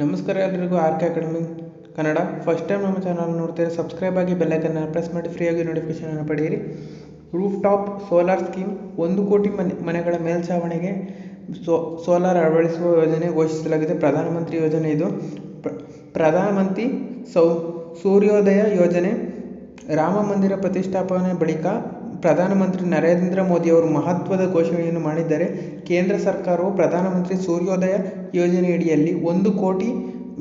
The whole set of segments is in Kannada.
ನಮಸ್ಕಾರ ಎಲ್ಲರಿಗೂ R K academy Kannada. First time ನಮ್ಮ ಚಾನಲ್ ನೋಡ್ತೀರಾ ಸಬ್ಸ್ಕ್ರೈಬ್ ಆಗಿ ಬೆಲ್ಲೈಕನ್ನ ಪ್ರೆಸ್ ಮಾಡಿ ಫ್ರೀಯಾಗಿ ನೋಟಿಫಿಕೇಷನನ್ನು ಪಡೆಯಿರಿ. ರೂಫ್ ಟಾಪ್ ಸೋಲಾರ್ ಸ್ಕೀಮ್ ಒಂದು ಕೋಟಿ ಮನೆ, ಮನೆಗಳ ಮೇಲ್ಛಾವಣಿಗೆ ಸೋ ಸೋಲಾರ್ ಅಳವಡಿಸುವ ಯೋಜನೆ ಘೋಷಿಸಲಾಗಿದೆ. ಪ್ರಧಾನಮಂತ್ರಿ ಯೋಜನೆ ಇದು. ಪ್ರ- ಪ್ರಧಾನಮಂತ್ರಿ ಸೌ, ಸೂರ್ಯೋದಯ ಯೋಜನೆ, ರಾಮ ಮಂದಿರ ಪ್ರತಿಷ್ಠಾಪನೆ ಬಳಿಕ ಪ್ರಧಾನಮಂತ್ರಿ ನರೇಂದ್ರ ಮೋದಿಯವರು ಮಹತ್ವದ ಘೋಷಣೆಯನ್ನು ಮಾಡಿದ್ದಾರೆ. ಕೇಂದ್ರ ಸರ್ಕಾರವು ಪ್ರಧಾನಮಂತ್ರಿ ಸೂರ್ಯೋದಯ ಯೋಜನೆಯಡಿಯಲ್ಲಿ ಒಂದು ಕೋಟಿ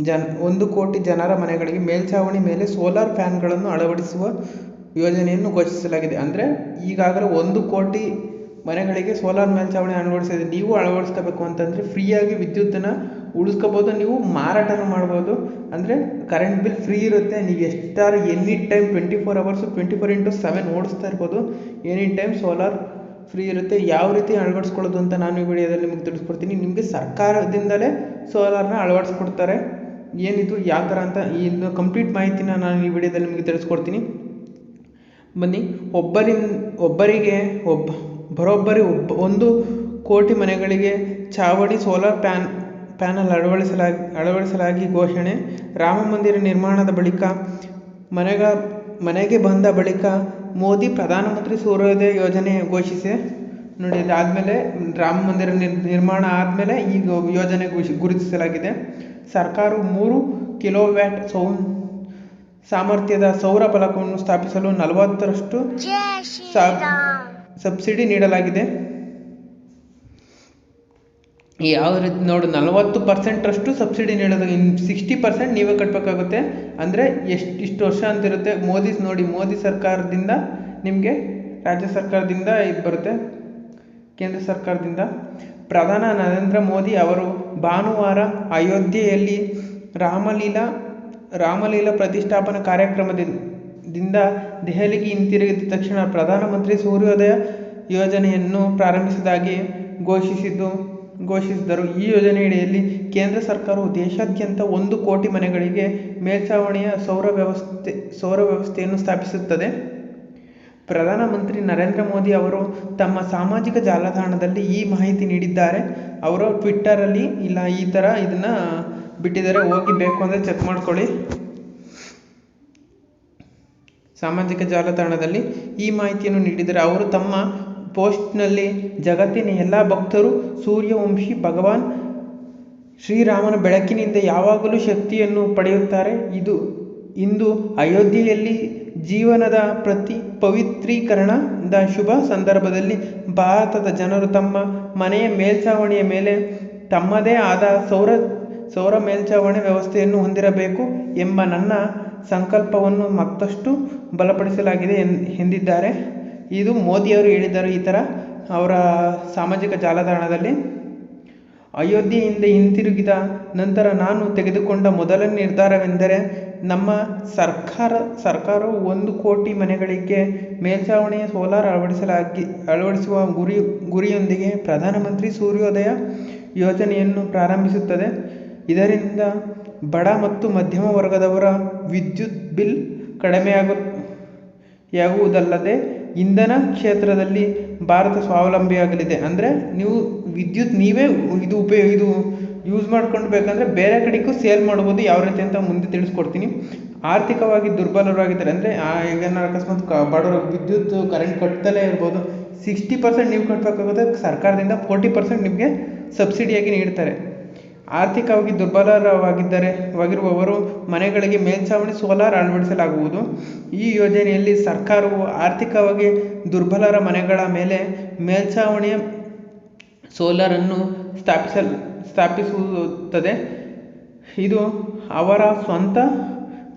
ಜನ್, ಒಂದು ಕೋಟಿ ಜನರ ಮನೆಗಳಿಗೆ ಮೇಲ್ಛಾವಣಿ ಮೇಲೆ ಸೋಲಾರ್ ಫ್ಯಾನ್ಗಳನ್ನು ಅಳವಡಿಸುವ ಯೋಜನೆಯನ್ನು ಘೋಷಿಸಲಾಗಿದೆ. ಅಂದರೆ ಈಗಾಗಲೇ ಒಂದು ಕೋಟಿ ಮನೆಗಳಿಗೆ ಸೋಲಾರ್ ಮೇಲ್ಛಾವಣಿ ಅಳವಡಿಸಿದೆ. ನೀವು ಅಳವಡಿಸ್ಕೋಬೇಕು ಅಂತಂದರೆ ಫ್ರೀಯಾಗಿ ವಿದ್ಯುತ್ತನ್ನು ಉಳಿಸ್ಕೋಬೋದು, ನೀವು ಮಾರಾಟನೂ ಮಾಡ್ಬೋದು. ಅಂದರೆ ಕರೆಂಟ್ ಬಿಲ್ ಫ್ರೀ ಇರುತ್ತೆ. ನೀವು ಎಷ್ಟಾರು any time twenty four hours twenty four into seven ಓಡಿಸ್ತಾ ಇರ್ಬೋದು. ಎನಿ ಟೈಮ್ ಸೋಲಾರ್ ಫ್ರೀ ಇರುತ್ತೆ. ಯಾವ ರೀತಿ ಅಳವಡಿಸ್ಕೊಳ್ಳೋದು ಅಂತ ನಾನು ಈ ವಿಡಿಯೋದಲ್ಲಿ ನಿಮಗೆ ತಿಳಿಸ್ಕೊಡ್ತೀನಿ. ನಿಮಗೆ ಸರ್ಕಾರದಿಂದಲೇ ಸೋಲಾರ್ನ ಅಳವಡಿಸ್ಕೊಡ್ತಾರೆ. ಏನಿದು, ಯಾವ ಥರ ಅಂತ ಇನ್ನು ಕಂಪ್ಲೀಟ್ ಮಾಹಿತಿನ ನಾನು ಈ ವಿಡಿಯೋದಲ್ಲಿ ನಿಮಗೆ ತಿಳಿಸ್ಕೊಡ್ತೀನಿ. ಬನ್ನಿ ಒಬ್ಬರಿಂದ ಒಬ್ಬರಿಗೆ, ಒಬ್ಬ, ಬರೋಬ್ಬರಿ ಒಬ್ಬ, ಒಂದು ಕೋಟಿ ಮನೆಗಳಿಗೆ ಚಾವಡಿ ಸೋಲಾರ್ ಪ್ಯಾನ್ ಪ್ಯಾನಲ್ ಅಳವಡಿಸಲಾಗಿ ಅಳವಡಿಸಲಾಗಿ ಘೋಷಣೆ. ರಾಮ ಮಂದಿರ ನಿರ್ಮಾಣದ ಬಳಿಕ ಮನೆಗ ಮನೆಗೆ ಬಂದ ಬಳಿಕ ಮೋದಿ ಪ್ರಧಾನಮಂತ್ರಿ ಸೂರ್ಯೋದಯ ಯೋಜನೆ ಘೋಷಿಸಿ ನೋಡಿ ಇದಾದಮೇಲೆ ರಾಮ ಮಂದಿರ ನಿರ್ ನಿರ್ಮಾಣ ಆದಮೇಲೆ ಈ ಗೊ- ಯೋಜನೆ ಘೋಷಿ ಗುರುತಿಸಲಾಗಿದೆ. ಸರ್ಕಾರವು ಮೂರು ಕಿಲೋವ್ಯಾಟ್ ಸೌ ಸಾಮರ್ಥ್ಯದ ಸೌರ ಫಲಕವನ್ನು ಸ್ಥಾಪಿಸಲು ನಲವತ್ತರಷ್ಟು ಸಬ್ಸಿಡಿ ನೀಡಲಾಗಿದೆ. ಯಾವ ರೀತಿ ನೋಡು, ನಲವತ್ತು ಪರ್ಸೆಂಟಷ್ಟು ಸಬ್ಸಿಡಿ ನೀಡೋದು ಇನ್ನು ಸಿಕ್ಸ್ಟಿ ಪರ್ಸೆಂಟ್ ನೀವೇ ಕಟ್ಟಬೇಕಾಗುತ್ತೆ ಅಂದರೆ ಎಷ್ಟು, ಇಷ್ಟು ವರ್ಷ ಅಂತಿರುತ್ತೆ ಮೋದಿ ನೋಡಿ, ಮೋದಿ ಸರ್ಕಾರದಿಂದ ನಿಮಗೆ, ರಾಜ್ಯ ಸರ್ಕಾರದಿಂದ ಇದು ಬರುತ್ತೆ. ಕೇಂದ್ರ ಸರ್ಕಾರದಿಂದ. ಪ್ರಧಾನ ನರೇಂದ್ರ ಮೋದಿ ಅವರು ಭಾನುವಾರ ಅಯೋಧ್ಯೆಯಲ್ಲಿ ರಾಮಲೀಲಾ ರಾಮಲೀಲಾ ಪ್ರತಿಷ್ಠಾಪನಾ ಕಾರ್ಯಕ್ರಮದಿಂದ ದೆಹಲಿಗೆ ಹಿಂತಿರುಗಿದ ತಕ್ಷಣ ಪ್ರಧಾನಮಂತ್ರಿ ಸೂರ್ಯೋದಯ ಯೋಜನೆಯನ್ನು ಪ್ರಾರಂಭಿಸಿದಾಗಿ ಘೋಷಿಸಿದ್ದು. ಘೋಷಿಸಿದರು. ಈ ಯೋಜನೆಯಡಿಯಲ್ಲಿ ಕೇಂದ್ರ ಸರ್ಕಾರವು ದೇಶಾದ್ಯಂತ ಒಂದು ಕೋಟಿ ಮನೆಗಳಿಗೆ ಮೇಲ್ಛಾವಣಿಯ ಸೌರ ವ್ಯವಸ್ಥೆ, ಸೌರ ವ್ಯವಸ್ಥೆಯನ್ನು ಸ್ಥಾಪಿಸುತ್ತದೆ. ಪ್ರಧಾನಮಂತ್ರಿ ನರೇಂದ್ರ ಮೋದಿ ಅವರು ತಮ್ಮ ಸಾಮಾಜಿಕ ಜಾಲತಾಣದಲ್ಲಿ ಈ ಮಾಹಿತಿ ನೀಡಿದ್ದಾರೆ. ಅವರು ಟ್ವಿಟ್ಟರಲ್ಲಿ, ಇಲ್ಲ, ಈ ಥರ ಇದನ್ನು ಬಿಟ್ಟಿದ್ದಾರೆ, ಹೋಗಿ ಬೇಕು ಅಂದರೆ ಚೆಕ್ ಮಾಡ್ಕೊಳ್ಳಿ. ಸಾಮಾಜಿಕ ಜಾಲತಾಣದಲ್ಲಿ ಈ ಮಾಹಿತಿಯನ್ನು ನೀಡಿದ್ದಾರೆ. ಅವರು ತಮ್ಮ ಪೋಸ್ಟ್ನಲ್ಲಿ ಜಗತ್ತಿನ ಎಲ್ಲ ಭಕ್ತರು ಸೂರ್ಯವಂಶಿ ಭಗವಾನ್ ಶ್ರೀರಾಮನ ಬೆಳಕಿನಿಂದ ಯಾವಾಗಲೂ ಶಕ್ತಿಯನ್ನು ಪಡೆಯುತ್ತಾರೆ. ಇದು ಇಂದು ಅಯೋಧ್ಯೆಯಲ್ಲಿ ಜೀವನದ ಪ್ರತಿ ಪವಿತ್ರೀಕರಣದ ಶುಭ ಸಂದರ್ಭದಲ್ಲಿ ಭಾರತದ ಜನರು ತಮ್ಮ ಮನೆಯ ಮೇಲ್ಛಾವಣಿಯ ಮೇಲೆ ತಮ್ಮದೇ ಆದ ಸೌರ ಸೌರ ಮೇಲ್ಛಾವಣಿ ವ್ಯವಸ್ಥೆಯನ್ನು ಹೊಂದಿರಬೇಕು ಎಂಬ ನನ್ನ ಸಂಕಲ್ಪವನ್ನು ಮತ್ತಷ್ಟು ಬಲಪಡಿಸಲಾಗಿದೆ ಎಂದಿದ್ದಾರೆ. ಇದು ಮೋದಿಯವರು ಹೇಳಿದ್ದಾರೆ ಈ ಥರ ಅವರ ಸಾಮಾಜಿಕ ಜಾಲತಾಣದಲ್ಲಿ. ಅಯೋಧ್ಯೆಯಿಂದ ಹಿಂತಿರುಗಿದ ನಂತರ ನಾನು ತೆಗೆದುಕೊಂಡ ಮೊದಲ ನಿರ್ಧಾರವೆಂದರೆ ನಮ್ಮ ಸರ್ಕಾರ, ಸರ್ಕಾರವು ಒಂದು ಕೋಟಿ ಮನೆಗಳಿಗೆ ಮೇಲ್ಛಾವಣಿಯ ಸೋಲಾರ್ ಅಳವಡಿಸಲಾಗಿ, ಅಳವಡಿಸುವ ಗುರಿ, ಗುರಿಯೊಂದಿಗೆ ಪ್ರಧಾನಮಂತ್ರಿ ಸೂರ್ಯೋದಯ ಯೋಜನೆಯನ್ನು ಪ್ರಾರಂಭಿಸುತ್ತದೆ. ಇದರಿಂದ ಬಡ ಮತ್ತು ಮಧ್ಯಮ ವರ್ಗದವರ ವಿದ್ಯುತ್ ಬಿಲ್ ಕಡಿಮೆಯಾಗು, ಯಾಗುವುದಲ್ಲದೆ ಇಂಧನ ಕ್ಷೇತ್ರದಲ್ಲಿ ಭಾರತ ಸ್ವಾವಲಂಬಿಯಾಗಲಿದೆ. ಅಂದರೆ ನೀವು ವಿದ್ಯುತ್ ನೀವೇ ಇದು ಉಪಯೋಗ ಇದು ಯೂಸ್ ಮಾಡ್ಕೊಂಡು ಬೇಕಂದರೆ ಬೇರೆ ಕಡೆಗೂ ಸೇಲ್ ಮಾಡ್ಬೋದು. ಯಾವ ರೀತಿ ಅಂತ ಮುಂದೆ ತಿಳಿಸ್ಕೊಡ್ತೀನಿ. ಆರ್ಥಿಕವಾಗಿ ದುರ್ಬಲರಾಗಿದ್ದಾರೆ. ಅಂದರೆ ಈಗ ಅಕಸ್ಮಾತ್ ಕ, ಬಡವರು ವಿದ್ಯುತ್ ಕರೆಂಟ್ ಕಟ್ತಲೇ ಇರ್ಬೋದು. ಸಿಕ್ಸ್ಟಿ ಪರ್ಸೆಂಟ್ ನೀವು ಕಟ್ಟಬೇಕಾಗುತ್ತೆ ಸರ್ಕಾರದಿಂದ ಫೋರ್ಟಿ ಪರ್ಸೆಂಟ್ ನಿಮಗೆ ಸಬ್ಸಿಡಿಯಾಗಿ ನೀಡ್ತಾರೆ. ಆರ್ಥಿಕವಾಗಿ ದುರ್ಬಲರವಾಗಿದ್ದರೆ, ವಾಗಿರುವವರು ಮನೆಗಳಿಗೆ ಮೇಲ್ಛಾವಣಿ ಸೋಲಾರ್ ಅಳವಡಿಸಲಾಗುವುದು. ಈ ಯೋಜನೆಯಲ್ಲಿ ಸರ್ಕಾರವು ಆರ್ಥಿಕವಾಗಿ ದುರ್ಬಲರ ಮನೆಗಳ ಮೇಲೆ ಮೇಲ್ಛಾವಣಿಯ ಸೋಲಾರನ್ನು ಸ್ಥಾಪಿಸಲ್, ಸ್ಥಾಪಿಸುತ್ತದೆ. ಇದು ಅವರ ಸ್ವಂತ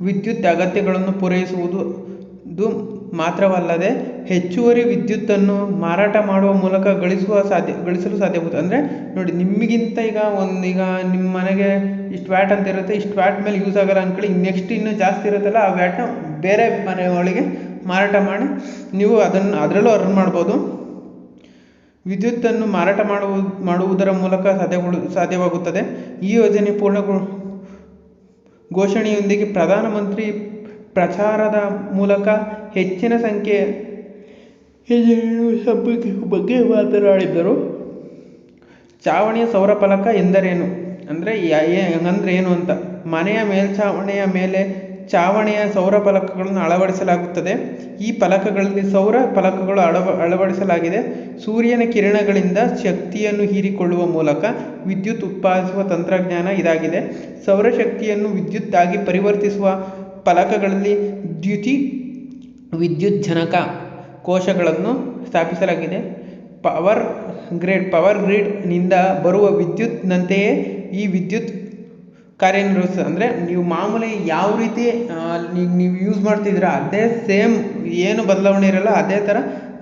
ವಿದ್ಯುತ್ ಅಗತ್ಯಗಳನ್ನು ಪೂರೈಸುವುದು ಮಾತ್ರವಲ್ಲದೆ ಹೆಚ್ಚುವರಿ ವಿದ್ಯುತ್ತನ್ನು ಮಾರಾಟ ಮಾಡುವ ಮೂಲಕ ಗಳಿಸುವ ಸಾಧ್ಯ, ಗಳಿಸಲು ಸಾಧ್ಯವಾಗುತ್ತೆ ಅಂದರೆ ನೋಡಿ, ನಿಮಗಿಂತ ಈಗ ಒಂದು, ಈಗ ನಿಮ್ಮ ಮನೆಗೆ ಇಷ್ಟು ವ್ಯಾಟ್ ಅಂತ ಇರುತ್ತೆ, ಇಷ್ಟು ವ್ಯಾಟ್ ಮೇಲೆ ಯೂಸ್ ಆಗಲ್ಲ ಅಂದ್ಕೊಳ್ಳಿ ನೆಕ್ಸ್ಟ್ ಇನ್ನೂ ಜಾಸ್ತಿ ಇರುತ್ತಲ್ಲ, ಆ ವ್ಯಾಟ್ನ ಬೇರೆ ಮನೆಗಳಿಗೆ ಮಾರಾಟ ಮಾಡಿ, ನೀವು ಅದನ್ನು ಅದರಲ್ಲೂ ಅರ್ನ್ ಮಾಡ್ಬೋದು. ವಿದ್ಯುತ್ತನ್ನು ಮಾರಾಟ ಮಾಡುವ, ಮಾಡುವುದರ ಮೂಲಕ ಸಾಧ್ಯಗಳು ಸಾಧ್ಯವಾಗುತ್ತದೆ. ಈ ಯೋಜನೆ ಪೂರ್ಣಗೊ ಘೋಷಣೆಯೊಂದಿಗೆ ಪ್ರಧಾನಮಂತ್ರಿ ಪ್ರಚಾರದ ಮೂಲಕ ಹೆಚ್ಚಿನ ಸಂಖ್ಯೆ ಬಗ್ಗೆ ಬಗ್ಗೆ ಮಾತನಾಡಿದರು ಚಾವಣಿಯ ಸೌರ ಫಲಕ ಎಂದರೇನು? ಅಂದರೆ ಹಂಗಂದ್ರೆ ಏನು ಅಂತ. ಮನೆಯ ಮೇಲ್ಛಾವಣಿಯ ಮೇಲೆ ಚಾವಣಿಯ ಸೌರ ಫಲಕಗಳನ್ನು ಅಳವಡಿಸಲಾಗುತ್ತದೆ. ಈ ಫಲಕಗಳಲ್ಲಿ ಸೌರ ಫಲಕಗಳು ಅಳವ, ಅಳವಡಿಸಲಾಗಿದೆ. ಸೂರ್ಯನ ಕಿರಣಗಳಿಂದ ಶಕ್ತಿಯನ್ನು ಹೀರಿಕೊಳ್ಳುವ ಮೂಲಕ ವಿದ್ಯುತ್ ಉತ್ಪಾದಿಸುವ ತಂತ್ರಜ್ಞಾನ ಇದಾಗಿದೆ. ಸೌರಶಕ್ತಿಯನ್ನು ವಿದ್ಯುತ್ ಆಗಿ ಪರಿವರ್ತಿಸುವ ಫಲಕಗಳಲ್ಲಿ ದ್ಯುತಿ ವಿದ್ಯುಜ್ಜನಕ ಕೋಶಗಳನ್ನು ಸ್ಥಾಪಿಸಲಾಗಿದೆ. ಪವರ್ ಗ್ರಿಡ್, ಪವರ್ ಗ್ರಿಡ್ನಿಂದ ಬರುವ ವಿದ್ಯುತ್ನಂತೆಯೇ ಈ ವಿದ್ಯುತ್ ಕಾರ್ಯನಿರ್ವಹಿಸ್ತದೆ ಅಂದರೆ ನೀವು ಮಾಮೂಲಿ ಯಾವ ರೀತಿ ನೀವು ನೀವು ಯೂಸ್ ಮಾಡ್ತಿದ್ದೀರ, ಅದೇ ಸೇಮ್ ಏನು ಬದಲಾವಣೆ ಇರಲ್ಲ, ಅದೇ ಥರ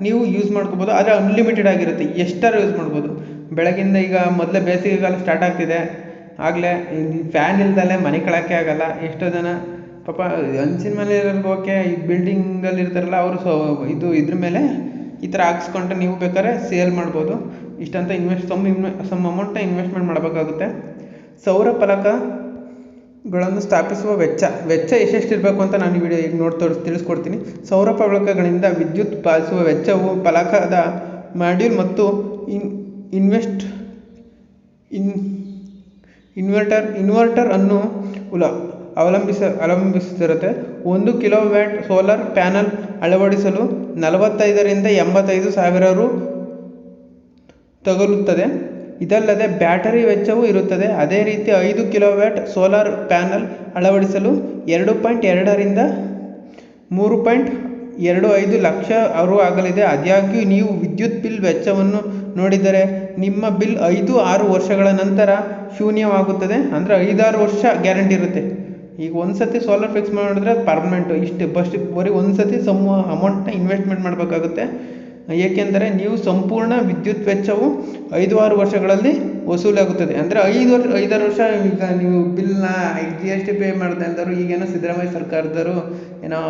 ನೀವು ಯೂಸ್ ಮಾಡ್ಕೋಬೋದು. ಆದರೆ ಅನ್ಲಿಮಿಟೆಡ್ ಆಗಿರುತ್ತೆ, ಎಷ್ಟಾರು ಯೂಸ್ ಮಾಡ್ಬೋದು. ಬೆಳಗಿಂದ ಈಗ ಮೊದಲೇ ಬೇಸಿಗೆಗಾಲ ಸ್ಟಾರ್ಟ್ ಆಗ್ತಿದೆ. ಆಗಲೇ ಫ್ಯಾನ್ ಇಲ್ದಲೇ ಮನೆ ಕಳಕ್ಕೆ ಆಗಲ್ಲ, ಎಷ್ಟೋ ಜನ ಪಾಪ ಹಂಚಿನ ಮೇಲೆ ಇರೋರ್ಗೆ ಓಕೆ ಈ ಬಿಲ್ಡಿಂಗಲ್ಲಿ ಇರ್ತಾರಲ್ಲ, ಅವರು ಸೊ ಇದು ಇದ್ರ ಮೇಲೆ ಈ ಥರ ಹಾಕ್ಸ್ಕೊಂಡ್ರೆ ನೀವು ಬೇಕಾದ್ರೆ ಸೇಲ್ ಮಾಡ್ಬೋದು. ಇಷ್ಟಂತ ಇನ್ವೆಸ್ಟ್ ಸಮ್ ಇನ್ವೆ ಸಮ್ ಅಮೌಂಟ್ನ ಇನ್ವೆಸ್ಟ್ಮೆಂಟ್ ಮಾಡಬೇಕಾಗುತ್ತೆ. ಸೌರ ಫಲಕಗಳನ್ನು ಸ್ಥಾಪಿಸುವ ವೆಚ್ಚ ವೆಚ್ಚ ಎಷ್ಟೆಷ್ಟು ಇರಬೇಕು ಅಂತ ನಾನು ಈ ವಿಡಿಯೋ ಈಗ ನೋಡಿ, ತೋರಿಸ್, ತಿಳಿಸ್ಕೊಡ್ತೀನಿ. ಸೌರ ಫಲಕಗಳಿಂದ ವಿದ್ಯುತ್ ಪಾಲಿಸುವ ವೆಚ್ಚವು ಫಲಕದ ಮಾಡ್ಯೂಲ್ ಮತ್ತು in, invest, in, inverter inverter ಅನ್ನು, ಉಲ ಅವಲಂಬಿಸ, ಅವಲಂಬಿಸಿರುತ್ತೆ. ಒಂದು ಕಿಲೋವ್ಯಾಟ್ ಸೋಲಾರ್ ಪ್ಯಾನಲ್ ಅಳವಡಿಸಲು ನಲವತ್ತೈದರಿಂದ ಎಂಬತ್ತೈದು ಸಾವಿರ ರು ತಗಲುತ್ತದೆ. ಇದಲ್ಲದೆ ಬ್ಯಾಟರಿ ವೆಚ್ಚವೂ ಇರುತ್ತದೆ. ಅದೇ ರೀತಿ ಐದು ಕಿಲೋವ್ಯಾಟ್ ಸೋಲಾರ್ ಪ್ಯಾನಲ್ ಅಳವಡಿಸಲು ಎರಡು ಪಾಯಿಂಟ್ ಎರಡರಿಂದ ಮೂರು ಪಾಯಿಂಟ್ ಎರಡು ಐದು ಲಕ್ಷ ಅವರು ಆಗಲಿದೆ. ಆದಾಗ್ಯೂ ನೀವು ವಿದ್ಯುತ್ ಬಿಲ್ ವೆಚ್ಚವನ್ನು ನೋಡಿದರೆ ನಿಮ್ಮ ಬಿಲ್ ಐದು ಆರು ವರ್ಷಗಳ ನಂತರ ಶೂನ್ಯವಾಗುತ್ತದೆ. ಅಂದರೆ ಐದಾರು ವರ್ಷ ಗ್ಯಾರಂಟಿ ಇರುತ್ತೆ. ಈಗ ಒಂದು ಸತಿ ಸೋಲಾರ್ ಫಿಕ್ಸ್ ಮಾಡಿದ್ರೆ ಪರ್ಮನೆಂಟು ಇಷ್ಟು ಫಸ್ಟ್ ಬರೀ ಒಂದು ಸತಿ ಸಮ್ ಅಮೌಂಟ್ನ ಇನ್ವೆಸ್ಟ್ಮೆಂಟ್ ಮಾಡಬೇಕಾಗುತ್ತೆ. ಏಕೆಂದರೆ ನೀವು ಸಂಪೂರ್ಣ ವಿದ್ಯುತ್ ವೆಚ್ಚವು ಐದು ಆರು ವರ್ಷಗಳಲ್ಲಿ ವಸೂಲಾಗುತ್ತದೆ. ಅಂದರೆ ಐದು ವರ್ಷ, ಐದಾರು ವರ್ಷ ಈಗ ನೀವು ಬಿಲ್ನ ಜಿ ಎಸ್ ಟಿ ಪೇ ಮಾಡಿದೆ ಅಂದರು, ಈಗೇನೋ ಸಿದ್ದರಾಮಯ್ಯ ಸರ್ಕಾರದವರು ಏನೋ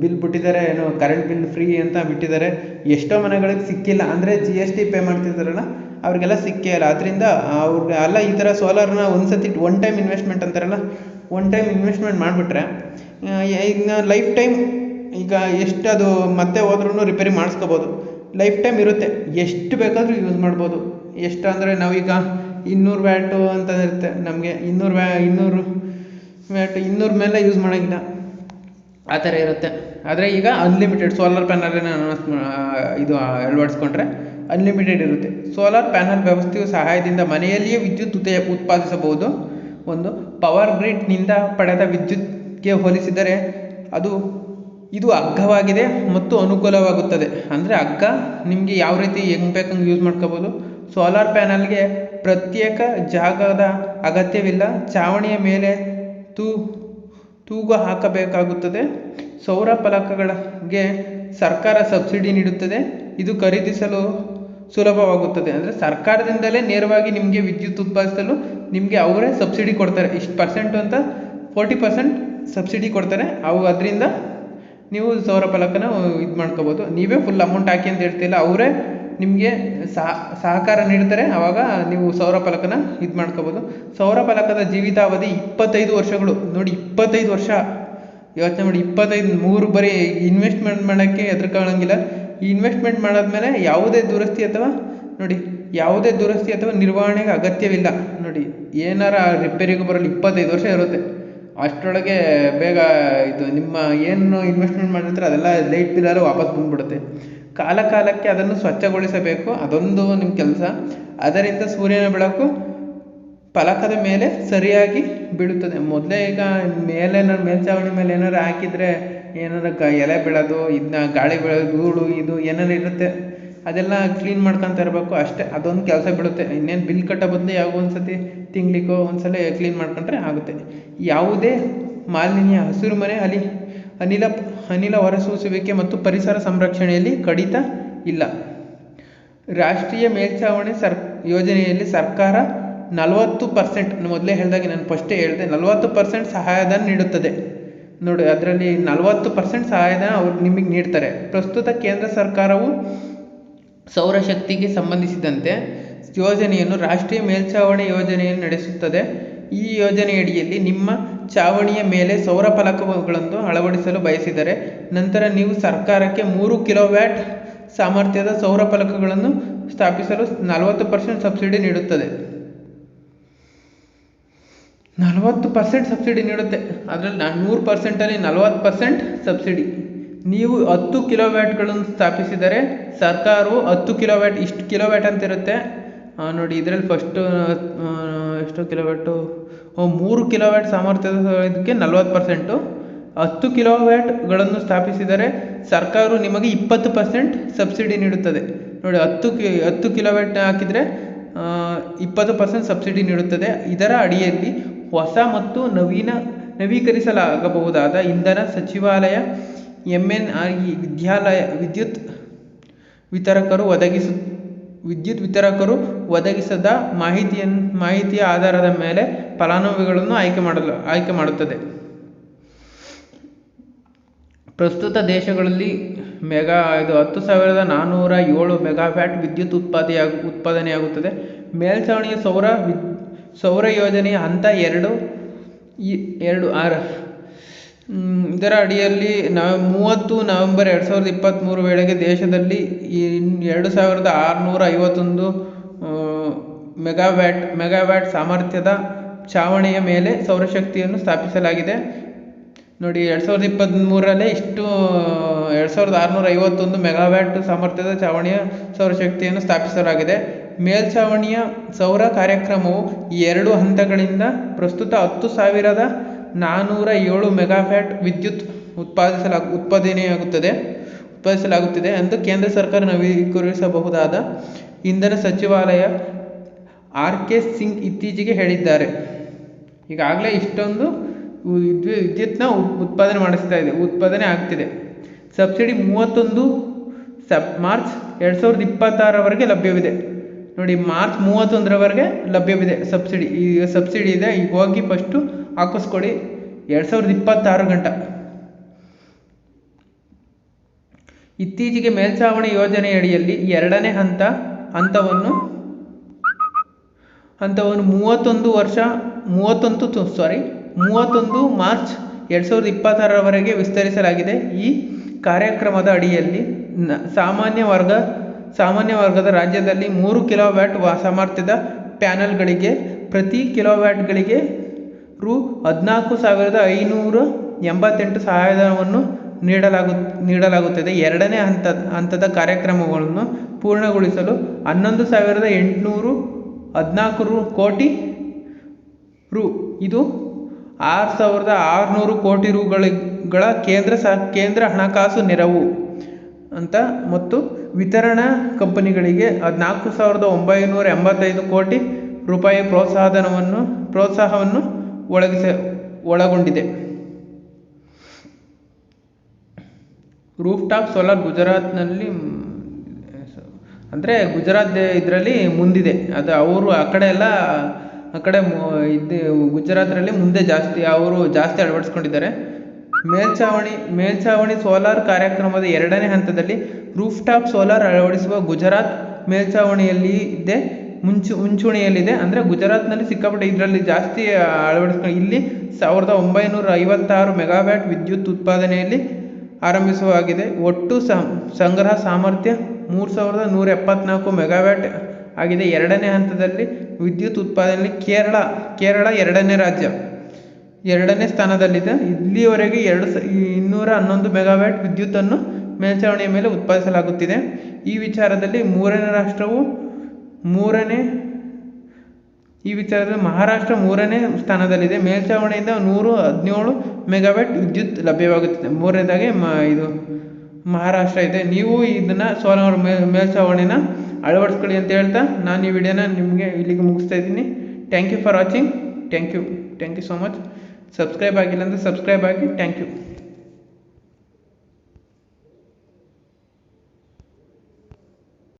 ಬಿಲ್ ಬಿಟ್ಟಿದ್ದಾರೆ, ಏನೋ ಕರೆಂಟ್ ಬಿಲ್ ಫ್ರೀ ಅಂತ ಬಿಟ್ಟಿದ್ದಾರೆ. ಎಷ್ಟೋ ಮನೆಗಳಿಗೆ ಸಿಕ್ಕಿಲ್ಲ. ಅಂದರೆ ಜಿ ಎಸ್ ಟಿ ಪೇ ಮಾಡ್ತಿದ್ದಾರಲ್ಲ, ಅವ್ರಿಗೆಲ್ಲ ಸಿಕ್ಕೇ ಇಲ್ಲ. ಅದರಿಂದ ಅವ್ರಿಗೆ ಅಲ್ಲ, ಈ ಥರ ಸೋಲಾರ್ನ ಒಂದು ಸತಿ ಒನ್ ಟೈಮ್ ಇನ್ವೆಸ್ಟ್ಮೆಂಟ್ ಅಂತಾರಲ್ಲ ಒನ್ ಟೈಮ್ ಇನ್ವೆಸ್ಟ್ಮೆಂಟ್ ಮಾಡಿಬಿಟ್ರೆ ಈಗ ಲೈಫ್ ಟೈಮ್ ಈಗ ಎಷ್ಟು ಅದು ಮತ್ತೆ ಹೋದ್ರೂ ರಿಪೇರಿ ಮಾಡಿಸ್ಕೋಬೋದು. ಲೈಫ್ ಟೈಮ್ ಇರುತ್ತೆ. ಎಷ್ಟು ಬೇಕಾದರೂ ಯೂಸ್ ಮಾಡ್ಬೋದು. ಎಷ್ಟು ಅಂದರೆ ನಾವೀಗ ಇನ್ನೂರು ವ್ಯಾಟು ಅಂತ ಇರುತ್ತೆ. ನಮಗೆ ಇನ್ನೂರು ವ್ಯಾ, ಇನ್ನೂರು ವ್ಯಾಟ್, ಇನ್ನೂರ ಮೇಲೆ ಯೂಸ್ ಮಾಡೋಂಗಿಲ್ಲ. ಆ ಥರ ಇರುತ್ತೆ. ಆದರೆ ಈಗ ಅನ್ಲಿಮಿಟೆಡ್ ಸೋಲಾರ್ ಪ್ಯಾನಲ್ ಅನೌನ್ಸ್ ಇದು ಅಳವಡಿಸ್ಕೊಂಡ್ರೆ ಅನ್ಲಿಮಿಟೆಡ್ ಇರುತ್ತೆ. ಸೋಲಾರ್ ಪ್ಯಾನಲ್ ವ್ಯವಸ್ಥೆಯು ಸಹಾಯದಿಂದ ಮನೆಯಲ್ಲಿಯೇ ವಿದ್ಯುತ್ ಉತ್ ಉತ್ಪಾದಿಸಬಹುದು. ಒಂದು ಪವರ್ ಗ್ರಿಡ್ನಿಂದ ಪಡೆದ ವಿದ್ಯುತ್ಗೆ ಹೋಲಿಸಿದರೆ ಅದು ಇದು ಅಗ್ಗವಾಗಿದೆ ಮತ್ತು ಅನುಕೂಲವಾಗುತ್ತದೆ. ಅಂದರೆ ಅಗ್ಗ ನಿಮಗೆ ಯಾವ ರೀತಿ ಹೆಂಗೆ ಬೇಕಂಗೆ ಯೂಸ್ ಮಾಡ್ಕೋಬೋದು. ಸೋಲಾರ್ ಪ್ಯಾನಲ್ಗೆ ಪ್ರತ್ಯೇಕ ಜಾಗದ ಅಗತ್ಯವಿಲ್ಲ. ಚಾವಣಿಯ ಮೇಲೆ ತೂ, ತೂಗು ಹಾಕಬೇಕಾಗುತ್ತದೆ. ಸೌರ ಫಲಕಗಳಿಗೆ ಸರ್ಕಾರ ಸಬ್ಸಿಡಿ ನೀಡುತ್ತದೆ. ಇದು ಖರೀದಿಸಲು ಸುಲಭವಾಗುತ್ತದೆ. ಅಂದರೆ ಸರ್ಕಾರದಿಂದಲೇ ನೇರವಾಗಿ ನಿಮಗೆ ವಿದ್ಯುತ್ ಉತ್ಪಾದಿಸಲು ನಿಮಗೆ ಅವರೇ ಸಬ್ಸಿಡಿ ಕೊಡ್ತಾರೆ. ಇಷ್ಟು ಪರ್ಸೆಂಟು ಅಂತ ಫೋರ್ಟಿ ಪರ್ಸೆಂಟ್ ಸಬ್ಸಿಡಿ ಕೊಡ್ತಾರೆ. ಅವು ಅದರಿಂದ ನೀವು ಸೌರ ಫಲಕನ ಇದು ಮಾಡ್ಕೋಬೋದು. ನೀವೇ ಫುಲ್ ಅಮೌಂಟ್ ಹಾಕಿ ಅಂತ ಹೇಳ್ತಿಲ್ಲ. ಅವರೇ ನಿಮಗೆ ಸಹಕಾರ ನೀಡ್ತಾರೆ. ಆವಾಗ ನೀವು ಸೌರ ಫಲಕನ ಇದು ಮಾಡ್ಕೋಬೋದು. ಸೌರ ಫಲಕದ ಜೀವಿತಾವಧಿ ಇಪ್ಪತ್ತೈದು ವರ್ಷಗಳು. ನೋಡಿ, ಇಪ್ಪತ್ತೈದು ವರ್ಷ. ಯೋಚನೆ ಮಾಡಿ, ಇಪ್ಪತ್ತೈದು, ಮೂರು ಬರೀ ಇನ್ವೆಸ್ಟ್ಮೆಂಟ್ ಮಾಡೋಕ್ಕೆ ಹೆದರ್ಕೊಳ್ಳೋಂಗಿಲ್ಲ ಈ ಇನ್ವೆಸ್ಟ್ಮೆಂಟ್ ಮಾಡಾದ್ಮೇಲೆ ಯಾವುದೇ ದುರಸ್ತಿ ಅಥವಾ ನೋಡಿ ಯಾವುದೇ ದುರಸ್ತಿ ಅಥವಾ ನಿರ್ವಹಣೆಗೆ ಅಗತ್ಯವಿಲ್ಲ. ನೋಡಿ, ಏನಾರ ರಿಪೇರಿಗೂ ಬರಲು ಇಪ್ಪತ್ತೈದು ವರ್ಷ ಇರುತ್ತೆ. ಅಷ್ಟರೊಳಗೆ ಬೇಗ ಇದು ನಿಮ್ಮ ಏನು ಇನ್ವೆಸ್ಟ್ಮೆಂಟ್ ಮಾಡಿರ್ತೀರ ಅದೆಲ್ಲ ಲೈಟ್ ಬಿಲ್ಲೆಲ್ಲ ವಾಪಸ್ ಬಂದ್ಬಿಡುತ್ತೆ. ಕಾಲ ಕಾಲಕ್ಕೆ ಅದನ್ನು ಸ್ವಚ್ಛಗೊಳಿಸಬೇಕು. ಅದೊಂದು ನಿಮ್ಮ ಕೆಲಸ. ಅದರಿಂದ ಸೂರ್ಯನ ಬೆಳಕು ಫಲಕದ ಮೇಲೆ ಸರಿಯಾಗಿ ಬೀಳುತ್ತದೆ. ಮೊದಲೇ ಈಗ ಮೇಲೆ ಮೇಲ್ಚಾವಣಿ ಮೇಲೆ ಏನಾರು ಹಾಕಿದರೆ ಏನಾರ ಎಲೆ ಬೀಳೋದು ಇದನ್ನ ಗಾಳಿ ಬೀಳೋದು, ಧೂಳು, ಇದು ಏನಾರು ಇರುತ್ತೆ. ಅದೆಲ್ಲ ಕ್ಲೀನ್ ಮಾಡ್ಕೊತ ಇರಬೇಕು. ಅಷ್ಟೇ, ಅದೊಂದು ಕೆಲಸ ಬಿಡುತ್ತೆ. ಇನ್ನೇನು ಬಿಲ್ ಕಟ್ಟೋ ಬದಲು ಯಾವಾಗೋ ಒಂದು ಸರ್ತಿ ತಿಂಗ್ಳಿಗೋ ಒಂದು ಸಲ ಕ್ಲೀನ್ ಮಾಡ್ಕೊಂಡ್ರೆ ಆಗುತ್ತೆ. ಯಾವುದೇ ಮಾಲಿನ್ಯ, ಹಸಿರು ಮನೆ ಅಲ್ಲಿ ಅನಿಲ ಅನಿಲ ಹೊರಸೂಸುವಿಕೆ ಮತ್ತು ಪರಿಸರ ಸಂರಕ್ಷಣೆಯಲ್ಲಿ ಕಡಿತ ಇಲ್ಲ. ರಾಷ್ಟ್ರೀಯ ಮೇಲ್ಛಾವಣಿ ಸರ್, ಯೋಜನೆಯಲ್ಲಿ ಸರ್ಕಾರ ನಲವತ್ತು ಪರ್ಸೆಂಟ್ ಮೊದಲೇ ಹೇಳಿದಾಗೆ ನಾನು ಫಸ್ಟೇ ಹೇಳಿದೆ, ನಲವತ್ತು ಪರ್ಸೆಂಟ್ ಸಹಾಯಧನ ನೀಡುತ್ತದೆ. ನೋಡಿ, ಅದರಲ್ಲಿ ನಲವತ್ತು ಪರ್ಸೆಂಟ್ ಸಹಾಯಧನ ಅವ್ರು ನಿಮಗೆ ನೀಡ್ತಾರೆ. ಪ್ರಸ್ತುತ ಕೇಂದ್ರ ಸರ್ಕಾರವು ಸೌರಶಕ್ತಿಗೆ ಸಂಬಂಧಿಸಿದಂತೆ ಯೋಜನೆಯನ್ನು ರಾಷ್ಟ್ರೀಯ ಮೇಲ್ಛಾವಣಿ ಯೋಜನೆಯನ್ನು ನಡೆಸುತ್ತದೆ. ಈ ಯೋಜನೆಯಡಿಯಲ್ಲಿ ನಿಮ್ಮ ಚಾವಣಿಯ ಮೇಲೆ ಸೌರ ಫಲಕಗಳನ್ನು ಅಳವಡಿಸಲು ಬಯಸಿದರೆ ನಂತರ ನೀವು ಸರ್ಕಾರಕ್ಕೆ ಮೂರು ಕಿಲೋವ್ಯಾಟ್ ಸಾಮರ್ಥ್ಯದ ಸೌರ ಫಲಕಗಳನ್ನು ಸ್ಥಾಪಿಸಲು ನಲವತ್ತು ಪರ್ಸೆಂಟ್ ಸಬ್ಸಿಡಿ ನೀಡುತ್ತದೆ. ನಲವತ್ತು ಪರ್ಸೆಂಟ್ ಸಬ್ಸಿಡಿ ನೀಡುತ್ತೆ. ಅದರಲ್ಲಿ ನೂರು ಪರ್ಸೆಂಟಲ್ಲಿ ನಲವತ್ತು ಪರ್ಸೆಂಟ್ ಸಬ್ಸಿಡಿ. ನೀವು ಹತ್ತು ಕಿಲೋವ್ಯಾಟ್ಗಳನ್ನು ಸ್ಥಾಪಿಸಿದರೆ ಸರ್ಕಾರವು ಹತ್ತು ಕಿಲೋವ್ಯಾಟ್, ಇಷ್ಟು ಕಿಲೋವ್ಯಾಟ್ ಅಂತ ಇರುತ್ತೆ. ನೋಡಿ, ಇದರಲ್ಲಿ ಫಸ್ಟು ಎಷ್ಟು ಕಿಲೋವ್ಯಾಟು ಮೂರು ಕಿಲೋವ್ಯಾಟ್ ಸಾಮರ್ಥ್ಯದ ಇದಕ್ಕೆ ನಲ್ವತ್ತು ಪರ್ಸೆಂಟು ಹತ್ತು ಕಿಲೋವ್ಯಾಟ್ಗಳನ್ನು ಸ್ಥಾಪಿಸಿದರೆ ಸರ್ಕಾರವು ನಿಮಗೆ ಇಪ್ಪತ್ತು ಪರ್ಸೆಂಟ್ ಸಬ್ಸಿಡಿ ನೀಡುತ್ತದೆ. ನೋಡಿ, ಹತ್ತು ಕಿ, ಹತ್ತು ಕಿಲೋವ್ಯಾಟ್ ಹಾಕಿದರೆ ಇಪ್ಪತ್ತು ಪರ್ಸೆಂಟ್ ಸಬ್ಸಿಡಿ ನೀಡುತ್ತದೆ. ಇದರ ಅಡಿಯಲ್ಲಿ ಹೊಸ ಮತ್ತು ನವೀನ ನವೀಕರಿಸಲಾಗಬಹುದಾದ ಇಂಧನ ಸಚಿವಾಲಯ ಎಂ ವಿದ್ಯಾಲಯ ವಿದ್ಯುತ್ ವಿತರಕರು ಒದಗಿಸು, ವಿದ್ಯುತ್ ವಿತರಕರು ಒದಗಿಸದ ಮಾಹಿತಿಯನ್ನು ಮಾಹಿತಿಯ ಆಧಾರದ ಮೇಲೆ ಫಲಾನುಭವಿಗಳನ್ನು ಆಯ್ಕೆ ಮಾಡಲು, ಆಯ್ಕೆ ಮಾಡುತ್ತದೆ. ಪ್ರಸ್ತುತ ದೇಶಗಳಲ್ಲಿ ಮೆಗಾ ಇದು ಹತ್ತು ಸಾವಿರದ ನಾನ್ನೂರ ಏಳು ಮೆಗಾವ್ಯಾಟ್ ವಿದ್ಯುತ್ ಉತ್ಪಾದೆಯಾಗ, ಉತ್ಪಾದನೆಯಾಗುತ್ತದೆ. ಮೇಲ್ಛಾವಣಿಯ ಸೌರ ಸೌರ ಯೋಜನೆಯ ಹಂತ ಎರಡು ಎರಡು ಆರ್ ಇದರ ಅಡಿಯಲ್ಲಿ ನವ, ಮೂವತ್ತು ನವೆಂಬರ್ ಎರಡು ಸಾವಿರದ ಇಪ್ಪತ್ತ್ಮೂರು ವೇಳೆಗೆ ದೇಶದಲ್ಲಿ ಈ ಎರಡು ಸಾವಿರದ ಆರುನೂರ ಐವತ್ತೊಂದು ಮೆಗಾವ್ಯಾಟ್ ಮೆಗಾವ್ಯಾಟ್ ಸಾಮರ್ಥ್ಯದ ಛಾವಣಿಯ ಮೇಲೆ ಸೌರಶಕ್ತಿಯನ್ನು ಸ್ಥಾಪಿಸಲಾಗಿದೆ. ನೋಡಿ, ಎರಡು ಸಾವಿರದ ಇಪ್ಪತ್ತ್ಮೂರರಲ್ಲೇ ಇಷ್ಟು, ಎರಡು ಸಾವಿರದ ಆರುನೂರ ಐವತ್ತೊಂದು ಮೆಗಾವ್ಯಾಟ್ ಸಾಮರ್ಥ್ಯದ ಛಾವಣಿಯ ಸೌರಶಕ್ತಿಯನ್ನು ಸ್ಥಾಪಿಸಲಾಗಿದೆ. ಮೇಲ್ಛಾವಣಿಯ ಸೌರ ಕಾರ್ಯಕ್ರಮವು ಎರಡು ಹಂತಗಳಿಂದ ಪ್ರಸ್ತುತ ಹತ್ತು ಸಾವಿರದ ನಾನ್ನೂರ ಏಳು ಮೆಗಾವ್ಯಾಟ್ ವಿದ್ಯುತ್ ಉತ್ಪಾದಿಸಲಾಗ ಉತ್ಪಾದನೆಯಾಗುತ್ತದೆ, ಉತ್ಪಾದಿಸಲಾಗುತ್ತಿದೆ ಎಂದು ಕೇಂದ್ರ ಸರ್ಕಾರ ನವೀಕರಿಸಬಹುದಾದ ಇಂಧನ ಸಚಿವಾಲಯ ಆರ್ ಕೆ ಸಿಂಗ್ ಇತ್ತೀಚೆಗೆ ಹೇಳಿದ್ದಾರೆ. ಈಗಾಗಲೇ ಇಷ್ಟೊಂದು ವಿದ್ಯು, ವಿದ್ಯುತ್ನ ಉತ್ಪಾದನೆ ಮಾಡಿಸ್ತಾ ಇದೆ, ಉತ್ಪಾದನೆ ಆಗ್ತಿದೆ. ಸಬ್ಸಿಡಿ ಮೂವತ್ತೊಂದು ಸಬ್, ಮಾರ್ಚ್ ಎರಡು ಸಾವಿರದ ಇಪ್ಪತ್ತಾರವರೆಗೆ ಲಭ್ಯವಿದೆ. ನೋಡಿ ಮಾರ್ಚ್ ಮೂವತ್ತೊಂದರವರೆಗೆ ಲಭ್ಯವಿದೆ ಸಬ್ಸಿಡಿ ಈಗ ಸಬ್ಸಿಡಿ ಇದೆ ಈಗ ಹೋಗಿ ಫಸ್ಟು ಹಾಕಿಸ್ಕೊಡಿ. ಎರಡು ಸಾವಿರದ ಇಪ್ಪತ್ತಾರು ಗಂಟ. ಇತ್ತೀಚೆಗೆ ಮೇಲ್ಛಾವಣಿ ಯೋಜನೆಯಡಿಯಲ್ಲಿ ಎರಡನೇ ಹಂತ, ಹಂತವನ್ನು ಹಂತವನ್ನು ಮೂವತ್ತೊಂದು ವರ್ಷ, ಮೂವತ್ತೊಂದು ಸಾರಿ ಮೂವತ್ತೊಂದು ಮಾರ್ಚ್ ಎರಡು ಸಾವಿರದ ಇಪ್ಪತ್ತಾರರವರೆಗೆ ವಿಸ್ತರಿಸಲಾಗಿದೆ. ಈ ಕಾರ್ಯಕ್ರಮದ ಅಡಿಯಲ್ಲಿ ಸಾಮಾನ್ಯ ವರ್ಗ, ಸಾಮಾನ್ಯ ವರ್ಗದ ರಾಜ್ಯದಲ್ಲಿ ಮೂರು ಕಿಲೋವ್ಯಾಟ್ ವಾ, ಸಾಮರ್ಥ್ಯದ ಪ್ಯಾನಲ್ಗಳಿಗೆ, ಪ್ರತಿ ಕಿಲೋವ್ಯಾಟ್ಗಳಿಗೆ ರು ಹದಿನಾಲ್ಕು ಸಾವಿರದ ಐನೂರ ಎಂಬತ್ತೆಂಟು ಸಹಾಯಧನವನ್ನು ನೀಡಲಾಗು, ನೀಡಲಾಗುತ್ತದೆ. ಎರಡನೇ ಹಂತ, ಹಂತದ ಕಾರ್ಯಕ್ರಮಗಳನ್ನು ಪೂರ್ಣಗೊಳಿಸಲು ಹನ್ನೊಂದು ಸಾವಿರದ ಎಂಟುನೂರು ಹದಿನಾಲ್ಕು ರು ಕೋಟಿ ರು, ಇದು ಆರು ಸಾವಿರದ ಆರುನೂರು ಕೋಟಿ ರುಗಳ ಕೇಂದ್ರ ಸ ಕೇಂದ್ರ ಹಣಕಾಸು ನೆರವು ಅಂತ ಮತ್ತು ವಿತರಣಾ ಕಂಪನಿಗಳಿಗೆ ಹದಿನಾಲ್ಕು ಸಾವಿರದ ಒಂಬೈನೂರ ಎಂಬತ್ತೈದು ಕೋಟಿ ರೂಪಾಯಿ ಪ್ರೋತ್ಸಾಹಧನವನ್ನು, ಪ್ರೋತ್ಸಾಹವನ್ನು ಒಳಗಿಸ ಒಳಗೊಂಡಿದೆ. ರೂಫ್ ಟಾಪ್ ಸೋಲಾರ್ ಗುಜರಾತ್ನಲ್ಲಿ, ಅಂದರೆ ಗುಜರಾತ್ ಇದರಲ್ಲಿ ಮುಂದಿದೆ. ಅದು ಅವರು ಆ ಕಡೆ ಎಲ್ಲ, ಆ ಕಡೆ ಇದು ಗುಜರಾತ್ನಲ್ಲಿ ಮುಂದೆ ಜಾಸ್ತಿ, ಅವರು ಜಾಸ್ತಿ ಅಳವಡಿಸ್ಕೊಂಡಿದ್ದಾರೆ. ಮೇಲ್ಛಾವಣಿ ಮೇಲ್ಛಾವಣಿ ಸೋಲಾರ್ ಕಾರ್ಯಕ್ರಮದ ಎರಡನೇ ಹಂತದಲ್ಲಿ ರೂಫ್ಟಾಪ್ ಸೋಲಾರ್ ಅಳವಡಿಸುವ ಗುಜರಾತ್ ಮೇಲ್ಛಾವಣಿಯಲ್ಲಿ ಇದೆ. ಮುಂಚು, ಮುಂಚೂಣಿಯಲ್ಲಿದೆ. ಅಂದರೆ ಗುಜರಾತ್ನಲ್ಲಿ ಸಿಕ್ಕಾಪಟ್ಟೆ ಇದರಲ್ಲಿ ಜಾಸ್ತಿ ಅಳವಡಿಸ್ಕೊಂಡು ಇಲ್ಲಿ ಸಾವಿರದ ಒಂಬೈನೂರ ಐವತ್ತಾರು ಮೆಗಾವ್ಯಾಟ್ ವಿದ್ಯುತ್ ಉತ್ಪಾದನೆಯಲ್ಲಿ ಆರಂಭಿಸುವಾಗಿದೆ. ಒಟ್ಟು ಸಂಗ್ರಹ ಸಾಮರ್ಥ್ಯ ಮೂರು ಸಾವಿರದ ನೂರ ಎಪ್ಪತ್ನಾಲ್ಕು ಮೆಗಾವ್ಯಾಟ್ ಆಗಿದೆ. ಎರಡನೇ ಹಂತದಲ್ಲಿ ವಿದ್ಯುತ್ ಉತ್ಪಾದನೆಯಲ್ಲಿ ಕೇರಳ ಕೇರಳ ಎರಡನೇ ರಾಜ್ಯ, ಎರಡನೇ ಸ್ಥಾನದಲ್ಲಿದೆ. ಇಲ್ಲಿಯವರೆಗೆ ಎರಡು ಸ, ಇನ್ನೂರ ಹನ್ನೊಂದು ಮೆಗಾವ್ಯಾಟ್ ವಿದ್ಯುತ್ತನ್ನು ಮೇಲ್ಚಾವಣಿಯ ಮೇಲೆ ಉತ್ಪಾದಿಸಲಾಗುತ್ತಿದೆ. ಈ ವಿಚಾರದಲ್ಲಿ ಮೂರನೇ ರಾಷ್ಟ್ರವು ಮೂರನೇ ಈ ವಿಚಾರದಲ್ಲಿ ಮಹಾರಾಷ್ಟ್ರ ಮೂರನೇ ಸ್ಥಾನದಲ್ಲಿದೆ. ಮೇಲ್ಛಾವಣಿಯಿಂದ ನೂರು ಹದಿನೇಳು ಮೆಗಾವ್ಯಾಟ್ ವಿದ್ಯುತ್ ಲಭ್ಯವಾಗುತ್ತಿದೆ. ಮೂರನೇದಾಗಿ ಮ, ಇದು ಮಹಾರಾಷ್ಟ್ರ ಇದೆ. ನೀವು ಇದನ್ನು ಸೋಲಾರ್ ಮೇಲ್ ಮೇಲ್ಛಾವಣಿನ ಅಳವಡಿಸ್ಕೊಳ್ಳಿ ಅಂತ ಹೇಳ್ತಾ ನಾನು ಈ ವಿಡಿಯೋನ ನಿಮಗೆ ಇಲ್ಲಿಗೆ ಮುಗಿಸ್ತಾ ಇದ್ದೀನಿ. Thank you for watching thank you thank you so much subscribe ಆಗಿಲ್ಲ ಅಂದರೆ ಸಬ್ಸ್ಕ್ರೈಬ್ ಆಗಿ. Thank you